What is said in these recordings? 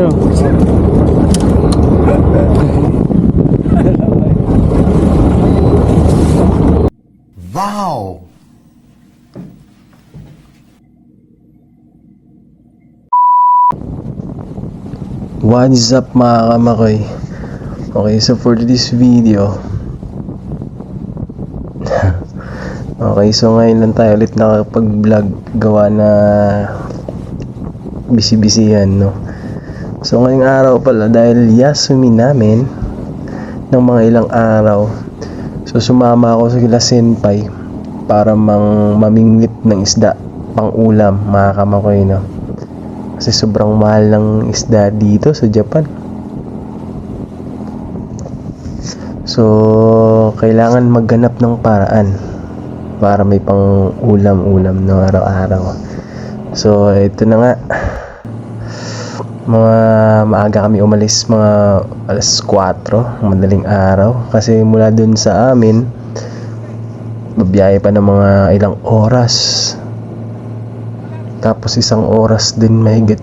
Ano? Wow! What is up mga kamakoy? Okay, so for this video Okay, so ngayon lang tayo ulit nakapag-vlog gawa na busy-busyhan, no? So ngayong araw pala dahil Yasumi namin ng mga ilang araw So sumama ako sa kila senpai para mang mamingwit ng isda pang ulam mga kamakoy, no? Kasi sobrang mahal ng isda dito sa Japan. So, kailangan magganap ng paraan para may pang ulam-ulam no araw-araw. So, ito na nga. Mga maaga kami umalis, mga alas 4, madaling araw. Kasi mula dun sa amin, babiyahe pa ng mga ilang oras. Tapos isang oras din mahigit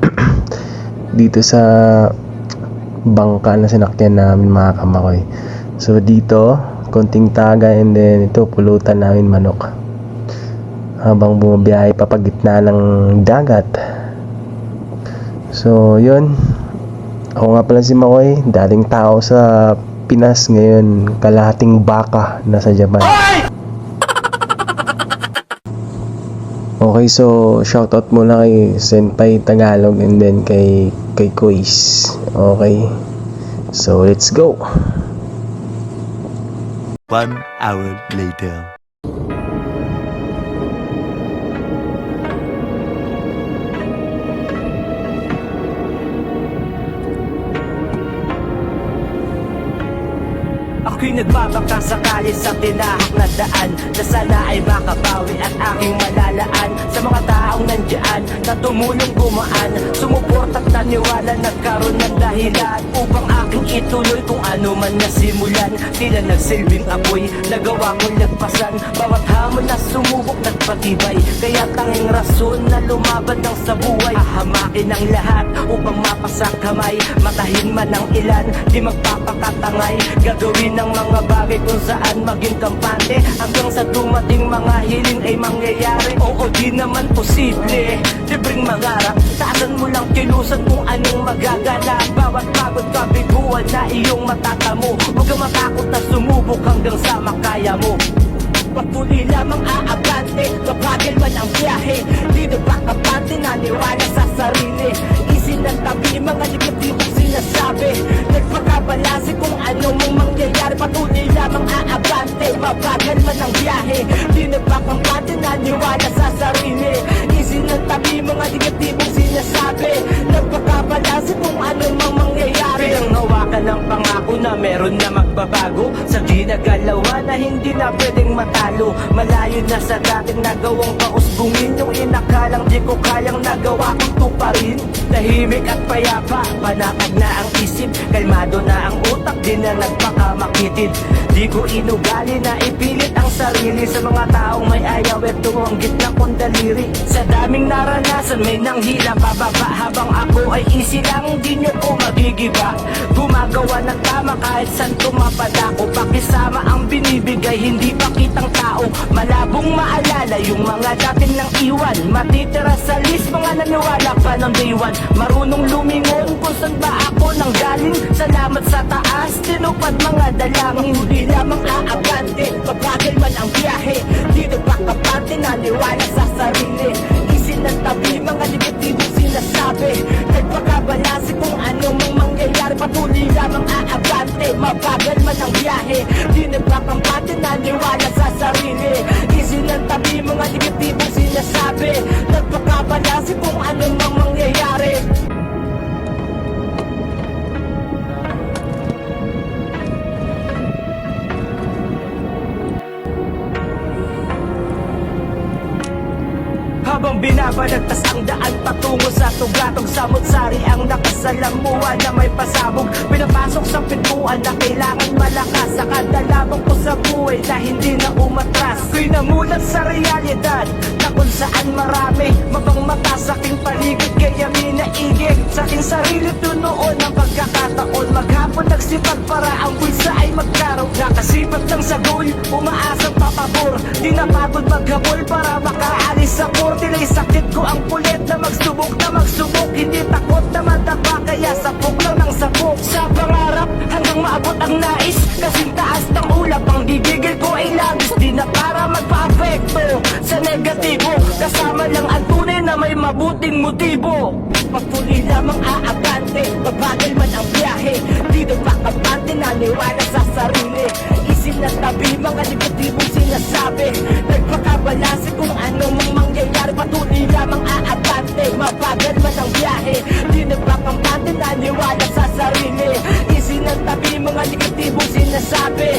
dito sa bangka na sinakyan namin mga kamakoy. So dito, konting taga and then ito pulutan namin manok. Habang bumabiyahe pa ng dagat. So yun. Ako nga pala si Makoy, dating tao sa Pinas ngayon, kalahating baka nasa Japan. Okay, so shoutout muna kay Senpai Tagalog and then kay kay Kois. Okay. So let's go. One hour later. Ako'y nagbabaka sakali sa tinahak na daan Na sana ay makabawi at aking malalaan Sa mga taong nandyan na tumulong gumaan Sumuport at naniwala nagkaroon ng dahilan Upang aking ituloy kung ano man nasimulan. Tila nagsilbing apoy, nagawa kong lagpasan Bawat hamon na sumubok nagpatibay. Kaya tanging rason na lumaban ng sa buhay. Ahamakin ang lahat upang mapasak kamay. Matahin man ang ilan, di magpapakatangay. Gagawin ng mga bagay kung saan maging kampante. Hanggang sa dumating mga hiling ay mangyayari. Oo di naman posible. Libreng mangarap, taasan mo lang kilusan kung anong magaganap Bawat pagod kabiguan na iyong matatamo. Huwag kang matakot na sumubok hanggang sa makaya mo. Patuloy lamang aabante Mabagal man ang biyahe. Di nagpakapante Naniwala sa sarili. Isin ng tabi Mga negatibong sinasabi. Nagpakabalanse kung ano mong mangyayari. Patuloy lamang aabante Mabagal man ang biyahe. Di nagpakampante Naniwala sa sarili. Isin ng tabi Mga negatibong sinasabi. Nagpakabalanse na meron na magbabago Sa ginagalawan na hindi na pwedeng matalo. Malayo na sa dating nagawang pausbungin Yung inakalang di ko kayang nagawa kong tuparin Tahimik at payapa, panatag na ang isip. Kalmado na ang utak, di na nagpakamakitid. Di ko inugali na ipilit ang sarili. Sa mga taong may ayaw at tumanggit na kong daliri. Sa daming naranasan may nanghila pababa Habang ako ay easy lang, di nyo ko magigiba Gumagawa ng tama. Kahit saan tumapadako Pakisama ang binibigay, hindi pa kitang tao Malabong maalala yung mga dating nang iwan. Matitira sa list, mga naniwala pa ng day one. Marunong lumingon kung saan ba ako nang galing. Salamat sa taas, tinupad mga dalangin. Di lamang aabante, mabagal man ang biyahe. Di nagpakapante, naniwala sa sarili. Isin ng tabi, mga negatibong sinasabi mabagal man ang biyahe Di nagpakampante, naniwala sa sarili. Isin ng tabi, mga negatibong sinasabi Nagpakabalanse kung ano mang Habang binabalagtas ang daan patungo sa tugatong samot-sari Ang nakasalamuhan na may pasabog. Pinapasok sa pintuan na kailangan malakas Sa kadalabang ko sa buhay na hindi na umatras. Ko'y sa realidad Na kung saan marami Mabang mata sa aking paligid. Kaya kami naigig Sa aking sarili to noon ang pagkakataon. Maghapon nagsipag para ang bulsa ay magkaroon. Nakasipat ng sagol, umaasang papabor. Di napagod maghabol para makaalis sa por Ko ang pulit na magsubok na magsubok. Hindi takot na madapa kaya sapok lang ng sapok. Sa pangarap hanggang maabot ang nais. Kasing taas ng ulap ang bibigil ko ay labis. Di na para magpa-apekto sa negatibo. Kasama lang ang tunay na may mabuting motibo. Pagpuli lamang aabante Mabagal mga negatibong sinasabi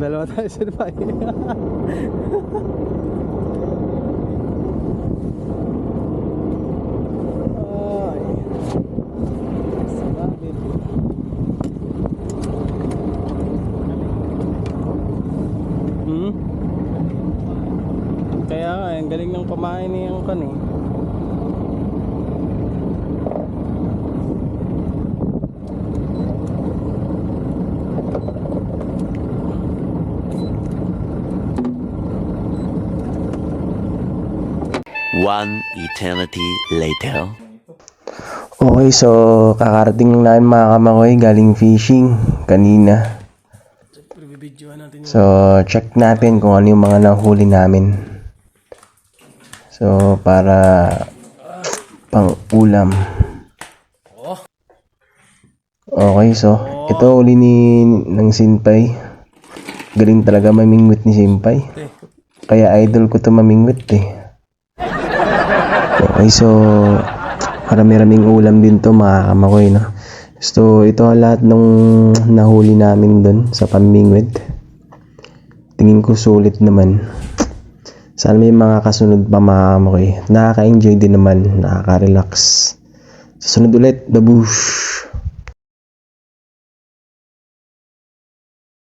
Dalawa tayo. Sabit. Hmm? Galing ng pamain niya yung One eternity later. Okay, so kakarating lang namin mga kamakoy galing fishing kanina. So, check natin kung ano yung mga nahuli namin. So, para pang ulam. Okay, so ito uli ni ng Sinpay. Galing talaga mamingwit ni Sinpay. Kaya idol ko to mamingwit eh. Okay, so marami-raming ulam din to mga kamakoy, no? So, ito lahat ng nahuli namin doon sa pamingwit. Tingin ko sulit naman. Sana may mga kasunod pa mga kamakoy. Nakaka-enjoy din naman, nakaka-relax. Sa sunod ulit, babush!